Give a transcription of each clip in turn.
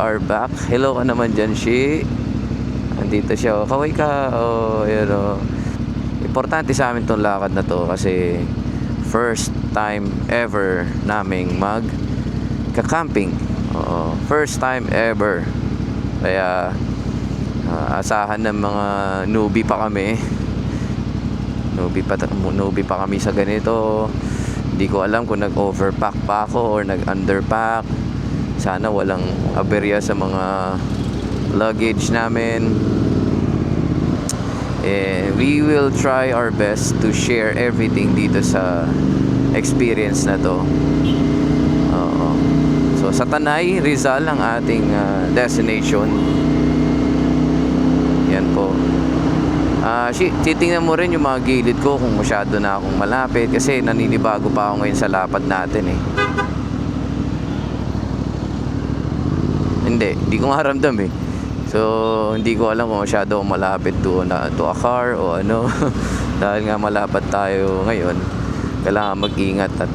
are back. Hello ka naman dyan, Shi. Andito siya. Oh. Kaway ka. Oh, yun, oh. Importante sa amin tong lakad na to kasi first time ever naming mag ka-camping. Oo. First time ever. Kaya ah, asahan ng mga newbie pa kami. Newbie pa, newbie pa kami sa ganito. Hindi ko alam kung nag-overpack pa ako or nag-underpack. Sana walang aberya sa mga luggage namin. Eh, we will try our best to share everything dito sa experience na to. Oo. So, sa Tanay, Rizal ang ating ah, destination. Yan po. Ah, shi, titingnan mo rin yung mga gilid ko kung masyado na akong malapit kasi naninibago pa ako ngayon sa lapad natin eh. Hindi, hindi ko nga ramdam eh. So, hindi ko alam kung masyado malapit to, na, to a car o ano. Dahil nga malapad tayo ngayon, kailangan mag-ingat at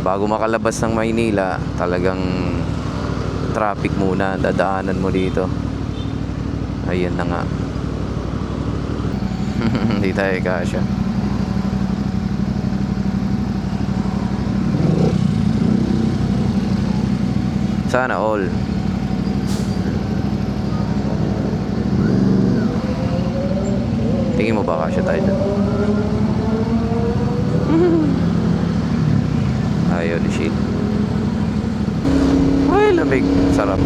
bago makalabas ng Maynila, talagang traffic muna, dadaanan mo dito. Ayun na nga. Hindi tayo kasya. Sana all. Mo ba kasya tayo dun? Ayaw ni shit. Ay, lamig. Sarap.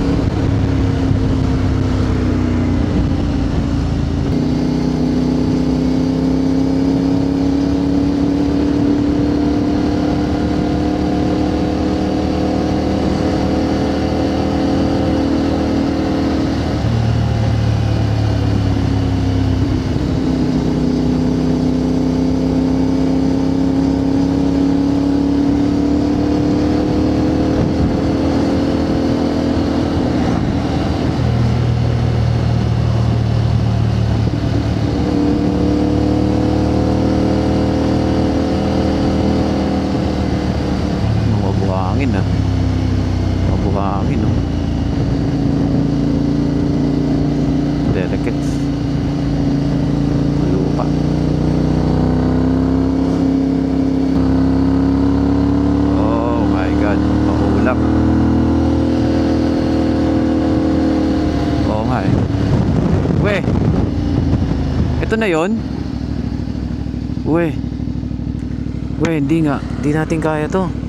Mga buhangin ah. Mga buhangin oh. Delicates. Lupa. Oh my God. Mahulap. Oo nga eh. Ito na yon. We. We, hindi nga. Hindi natin kaya to.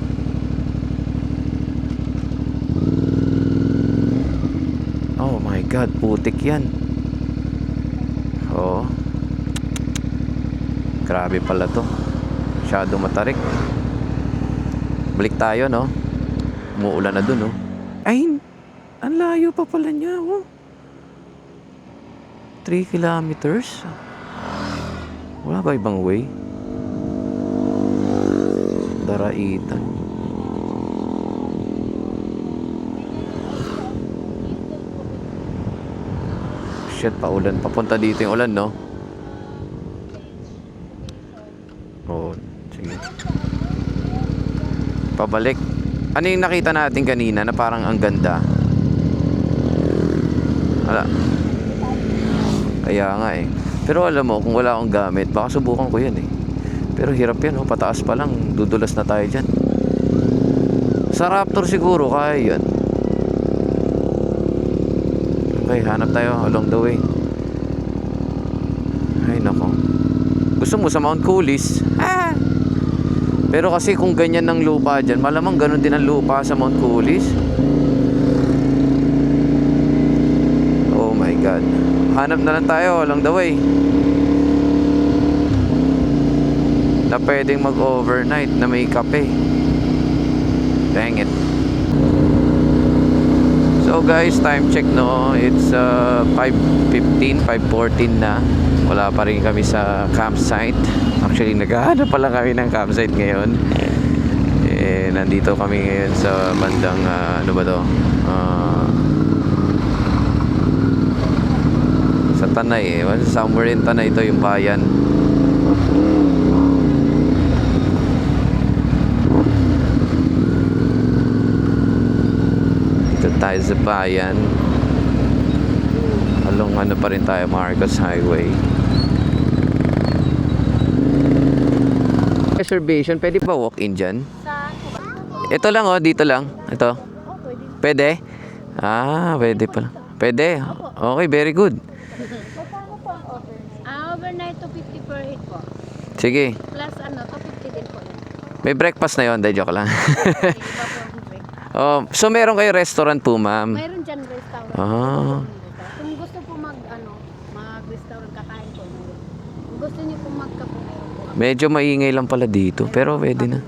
Oh my God, putik yan. Oo. Grabe pala to. Masyado matarik. Balik tayo, no? Umuulan na dun, no? Ay, ang layo pa pala niya, oh. 3 kilometers? Wala ba ibang way? Daraitan. Shit, paulan. Papunta dito yung ulan, no? Oo, sige. Pabalik. Ano yung nakita natin kanina na parang ang ganda? Wala. Kaya nga eh. Pero alam mo, kung wala akong gamit, baka subukan ko yan eh. Pero hirap yan, oh. pataas pa lang. Dudulas na tayo dyan. Sa Raptor siguro, kaya yan. Okay, hanap tayo along the way. Ay, nako. Gusto mo sa Mount Coolys? Ah! Pero kasi kung ganyan ng lupa dyan, malamang ganun din ang lupa sa Mount Coolys. Oh my God. Hanap na lang tayo along the way. Na pwedeng mag-overnight na may kape. Dang it. Guys, time check no. It's uh, 5.15, 5.14 na. Wala pa rin kami sa campsite. Actually, naghahanap pala kami ng campsite ngayon. Eh, nandito kami ngayon sa bandang, uh, ano ba to? Uh, sa Tanay eh. Somewhere in Tanay ito yung bayan. Tayo sa bayan. Along ano pa rin tayo, Marcos Highway. Reservation, pwede ba walk-in dyan? Saan po ba? Ito lang oh, dito lang. Ito. Pwede. Ah, pwede pala. Pwede. Okay, very good. Overnight? Ah, overnight 250 per head po. Sige. Plus ano, 250 din po. May breakfast na yon, joke lang. Oh, so meron kayo restaurant po, ma'am. Mayroon dyan restaurant. Ah. Kung gusto po mag, ano, mag-restaurant kakain po. Kung gusto niyo po magkapo, meron po. Medyo maingay lang pala dito, pero pwede na.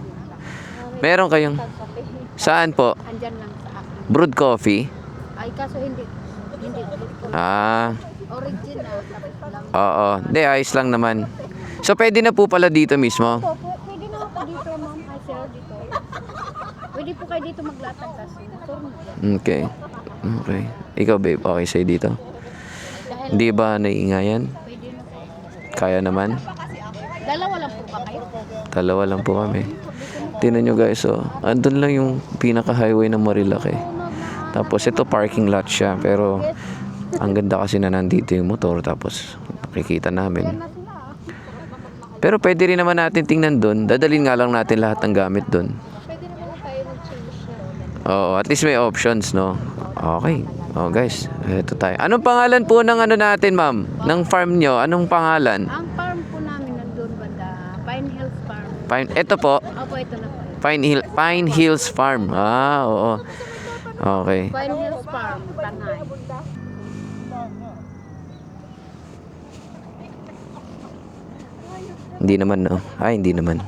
Meron kayong saan po? Andyan lang sa akin. Brewed coffee? Ay, kaso hindi. Hindi. Ah, Original. Oo. Hindi, ayos lang naman. So pwede na po pala dito mismo? Po, po, pwede na po dito, ma'am. Ay, sir, dito. Pwede po kayo dito maglatag kasi. Okay. Okay. Ikaw, babe, okay sa'yo dito? Hindi ba naiingayan? Kaya naman? Dalawa lang po ba kayo? Dalawa lang po kami. Tingnan nyo guys, oh. Andun lang yung pinaka-highway ng Marilaki. Tapos ito parking lot siya, pero ang ganda kasi na nandito yung motor tapos makikita namin. Ah. Pero pwede rin naman natin tingnan doon. Dadalhin nga lang natin lahat ng gamit doon. Pwede naman tayo mag-change na. Oo, at least may options, no? Okay. Oh, guys, eto tayo. Anong pangalan po ng ano natin, ma'am? Ng farm nyo? Anong pangalan? Ang farm po namin nandun banda, Pine Hills Farm. Pine, ito po, Opo, ito na po. Pine, Hill, Pine Hills Farm. Ah, oo. Okay. Pine Hills Farm, Tanay. Hindi naman, no? Ay, hindi naman.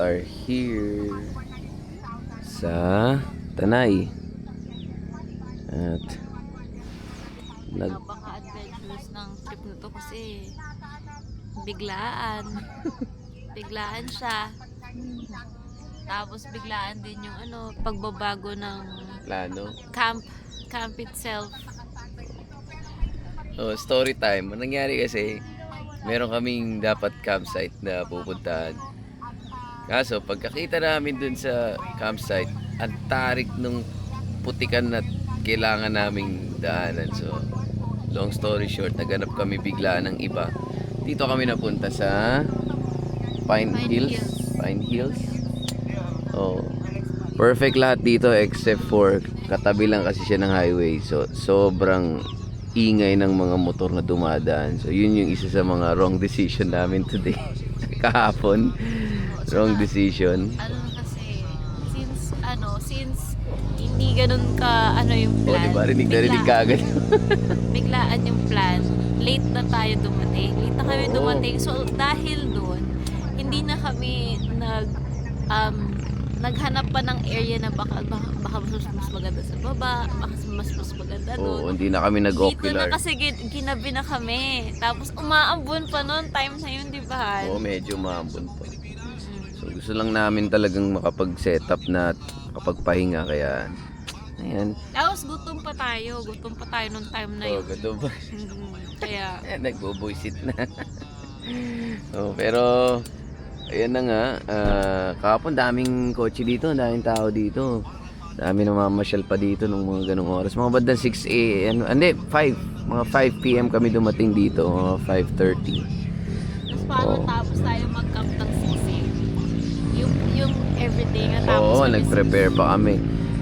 Are here sa Tanay. At nag napaka-adventurous ng trip na to kasi biglaan. biglaan siya. Tapos biglaan din yung ano, pagbabago ng plano. camp camp itself. Oh, story time. Ang nangyari kasi, meron kaming dapat campsite na pupuntahan. Kaso, pagkakita namin dun sa campsite, ang tarik nung putikan na kailangan naming daanan. So, long story short, naganap kami bigla ng iba. Dito kami napunta sa Pine, Pine Hills. Hills. Pine Hills. Oh. Perfect lahat dito except for katabi lang kasi siya ng highway. So, sobrang ingay ng mga motor na dumadaan. So, yun yung isa sa mga wrong decision namin today. Kahapon. Wrong decision. Ano kasi, since ano, since hindi ganun ka ano yung O, plan. di ba? Rinig na rinig ka agad. biglaan yung plan. Late na tayo dumating. Late na kami Oo. dumating. So, dahil doon, hindi na kami nag, um, naghanap pa ng area na baka, baka, baka mas, mas maganda sa baba, baka mas mas maganda Oo, doon. hindi na kami Dito nag-ocular. na kasi gin- ginabi na kami. Tapos umaambon pa noon, time na yun, di ba? Oo, medyo maambon pa. Gusto lang namin talagang makapag-setup na at makapagpahinga. Kaya, ayan. Tapos gutom pa tayo. Gutom pa tayo nung time na Oh, yun. ganda ba? Mm, Kaya, Eh, nagbo-voice na. oh, pero ayan na nga, ah, kahapon daming kotse dito, daming tao dito. Dami namamasyal pa dito nung mga ganong oras. Mga bandang 6 a.m. Hindi, 5. Mga 5 p.m. kami dumating dito. Mga 5.30. Tapos paano Oo. Nag-prepare pa kami.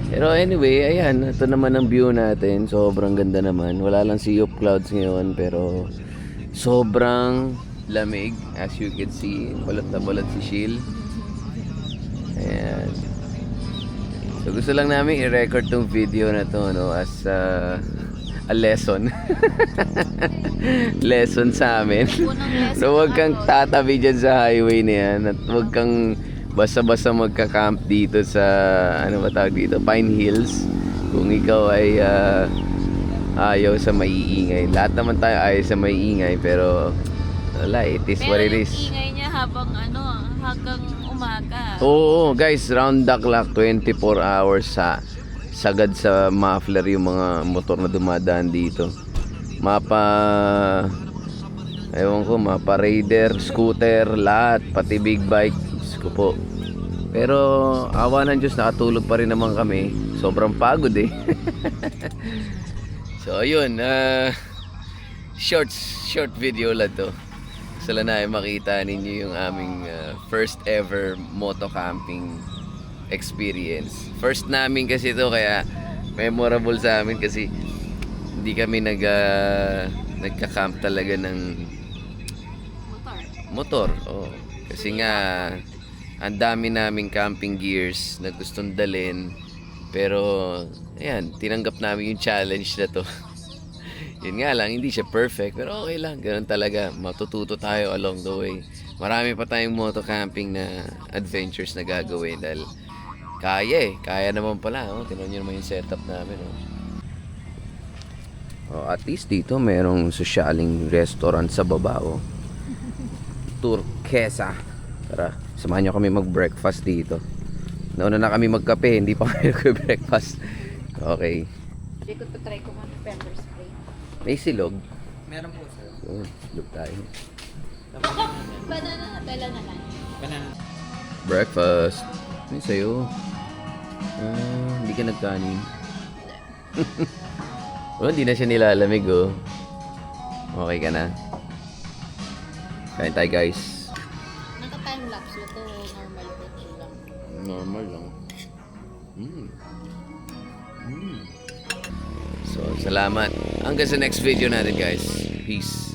Pero anyway, ayan, ito naman ang view natin. Sobrang ganda naman. Wala lang sea of clouds ngayon, pero sobrang lamig. As you can see, balat na balat si Shil. Ayan. So gusto lang namin i-record tong video na to, no, as uh, a lesson. lesson sa amin. So huwag kang tatabi dyan sa highway na yan at huwag kang basta-basta magka-camp dito sa ano ba tawag dito? Pine Hills. Kung ikaw ay ah, ayaw sa maiingay. Lahat naman tayo ayaw sa maiingay pero wala it is Pero what it is. ingay niya habang ano, hanggang umaga. Oo, guys, round the clock 24 hours sa sagad sa muffler yung mga motor na dumadaan dito. Mapa Ewan ko, mapa raider, scooter, lahat, pati big bike, ko po. Pero awa ng Diyos, nakatulog pa rin naman kami. Sobrang pagod eh. so ayun, ah short short video lang to. Sala na ay makita ninyo yung aming ah, first ever moto camping experience. First namin kasi to kaya memorable sa amin kasi hindi kami nag ah, nagka-camp talaga ng Motor. motor. Oh. Kasi nga ang dami naming camping gears na gustong dalhin. Pero ayan, tinanggap namin yung challenge na to. Yun nga lang, hindi siya perfect. Pero okay lang, ganun talaga. Matututo tayo along the way. Marami pa tayong moto camping na adventures na gagawin dahil kaya eh. Kaya naman pala. Oh. Tinan nyo naman yung setup namin. Oh. Oh, at least dito merong sosyaling restaurant sa baba. Oh. Turquesa. Tara, samahan nyo kami mag-breakfast dito. Nauna na kami magkape, hindi pa kami nag-breakfast. Okay. Hindi ko to try ko man pepper spray. May silog. Meron po, sir. Oh, silog tayo. Banana na na lang. Banana. Breakfast. May sa'yo. Ah, hindi ka nagkanin. oh, hindi na siya nilalamig oh. Okay ka na. Kain tayo guys. Normal lang. Mm. Mm. So, salamat. Hanggang sa next video natin guys. Peace.